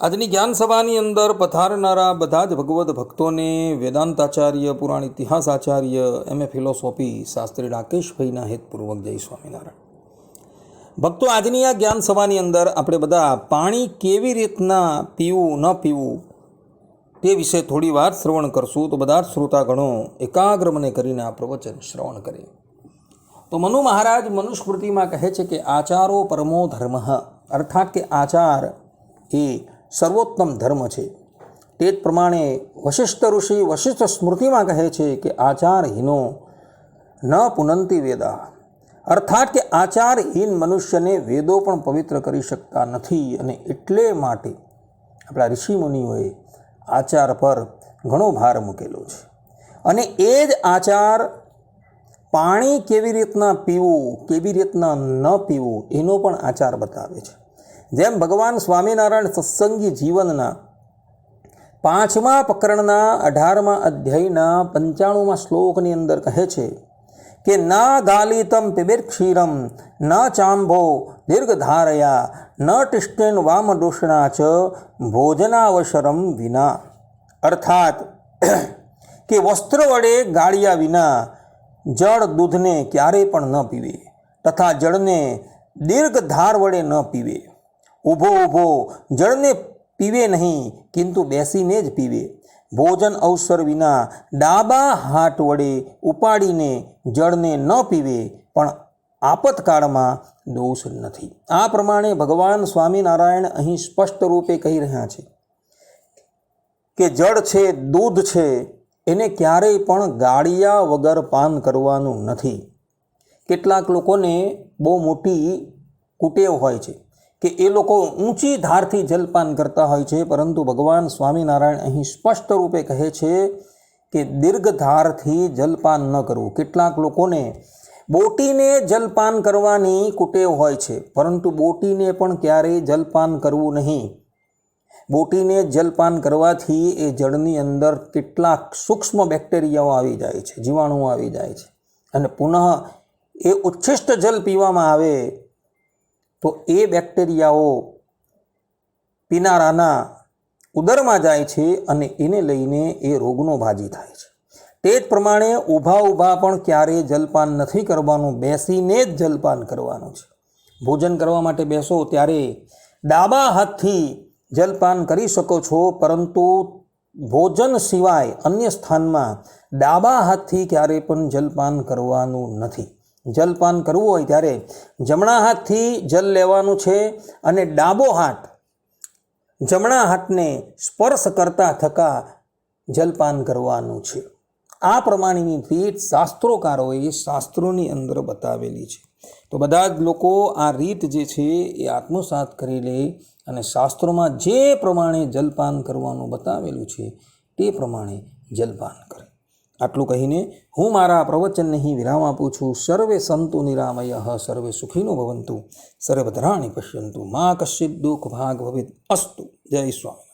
આજની જ્ઞાન સભાની અંદર પધારનારા બધા જ ભગવદ્ ભક્તોને વેદાંતાચાર્ય, પુરાણ ઇતિહાસ આચાર્ય એમ એ ફિલોસોફી શાસ્ત્રી રાકેશભાઈના હેતપૂર્વક જય સ્વામિનારાયણ. ભક્તો, આજની આ જ્ઞાન સભાની અંદર આપણે બધા પાણી કેવી રીતના પીવું, ન પીવું તે વિશે થોડી વાર શ્રવણ કરશું. તો બધા જ શ્રોતાગણો એકાગ્ર મને કરીને આ પ્રવચન શ્રવણ કરે. તો મનુ મહારાજ મનુસ્મૃતિમાં કહે છે કે આચારો પરમો ધર્મ. અર્થાત કે આચાર એ સર્વોત્તમ ધર્મ છે. તે જ પ્રમાણે વશિષ્ઠ ઋષિ વશિષ્ઠ સ્મૃતિમાં કહે છે કે આચારહીનો ન પુનંતી વેદા. અર્થાત કે આચારહીન મનુષ્યને વેદો પણ પવિત્ર કરી શકતા નથી અને એટલે માટે આપણા ઋષિ મુનિઓએ આચાર પર ઘણો ભાર મૂકેલો છે. અને એ જ આચાર પાણી કેવી રીતના પીવું, કેવી રીતના ન પીવું, એનો પણ આચાર બતાવે છે. જેમ ભગવાન સ્વામિનારાયણ સત્સંગી જીવનના પાંચમા પ્રકરણના અઢારમા અધ્યાયના પંચાણુંમાં શ્લોકની અંદર કહે છે કે, ના ગાલિતમ પિબિર ક્ષીરમ ન ચાંભો દીર્ઘધારયા, ન ટિષ્ટેન વામદોષણા ચ ભોજનાવસરમ વિના. અર્થાત કે વસ્ત્ર વડે ગાળ્યા વિના જળ દૂધને ક્યારેય પણ ન પીવે તથા જળને દીર્ઘધાર વડે ન પીવે. ઊભો ઊભો, જળને પીવે નહીં, કિંતુ બેસીને જ પીવે. ભોજન અવસર વિના ડાબા હાથ વડે ઉપાડીને જળને ન પીવે, પણ આપતકાળમાં દોષ નથી. આ પ્રમાણે ભગવાન સ્વામિનારાયણ અહીં સ્પષ્ટ રૂપે કહી રહ્યા છે કે જળ છે, દૂધ છે, એને ક્યારેય પણ ગાળિયા વગર પાન કરવાનું નથી. કેટલાક લોકોને બહુ મોટી કુટેવ હોય છે. કે એ લોકો ઊંચી ધારથી જલપાન કરતા હોય છે, પરંતુ ભગવાન સ્વામિનારાયણ અહીં સ્પષ્ટ રૂપે કહે છે કે દીર્ઘ ધારથી જલપાન ન કરવું. કેટલાક લોકોને બોટીને જલપાન કરવાની કુટેવ હોય છે, પરંતુ બોટીને પણ ક્યારેય જલપાન કરવું નહીં. બોટીને જલપાન કરવાથી એ જળની અંદર કેટલાક સૂક્ષ્મ બેક્ટેરિયાઓ આવી જાય છે, જીવાણુઓ આવી જાય છે અને પુનઃ એ ઉચ્છિષ્ટ જલ પીવામાં આવે તો એ બેક્ટેરિયાઓ પીનારાના ઉદરમાં જાય છે અને એને લઈને એ રોગનો ભાજી થાય છે. તે જ પ્રમાણે ઊભા ઊભા પણ ક્યારેય જલપાન નથી કરવાનું, બેસીને જ જલપાન કરવાનું છે. ભોજન કરવા માટે બેસો ત્યારે ડાબા હાથથી જલપાન કરી શકો છો, પરંતુ ભોજન સિવાય અન્ય સ્થાનમાં ડાબા હાથથી ક્યારેય પણ જલપાન કરવાનું નથી. જલપાન કરવું હોય ત્યારે જમણા હાથથી જલ લેવાનું છે અને ડાબો હાથ જમણા હાથને સ્પર્શ કરતા થકા જલપાન કરવાનું છે. આ પ્રમાણેની રીત શાસ્ત્રોકારોએ શાસ્ત્રોની અંદર બતાવેલી છે. તો બધા જ લોકો આ રીત જે છે એ આત્મસાત કરી લે અને શાસ્ત્રોમાં જે પ્રમાણે જલપાન કરવાનું બતાવેલું છે તે પ્રમાણે જલપાન કરે. આટલું કહીને હું મારા પ્રવચનને અહીં વિરામ આપું છું. સર્વે સંતુ નિરામય, સર્વે સુખીનો ભવંતુ, સર્વધરાણી પશ્યંતુ. મા કશ્ચિત દુઃખ ભાગ ભવિત અસ્તુ. જય સ્વામી.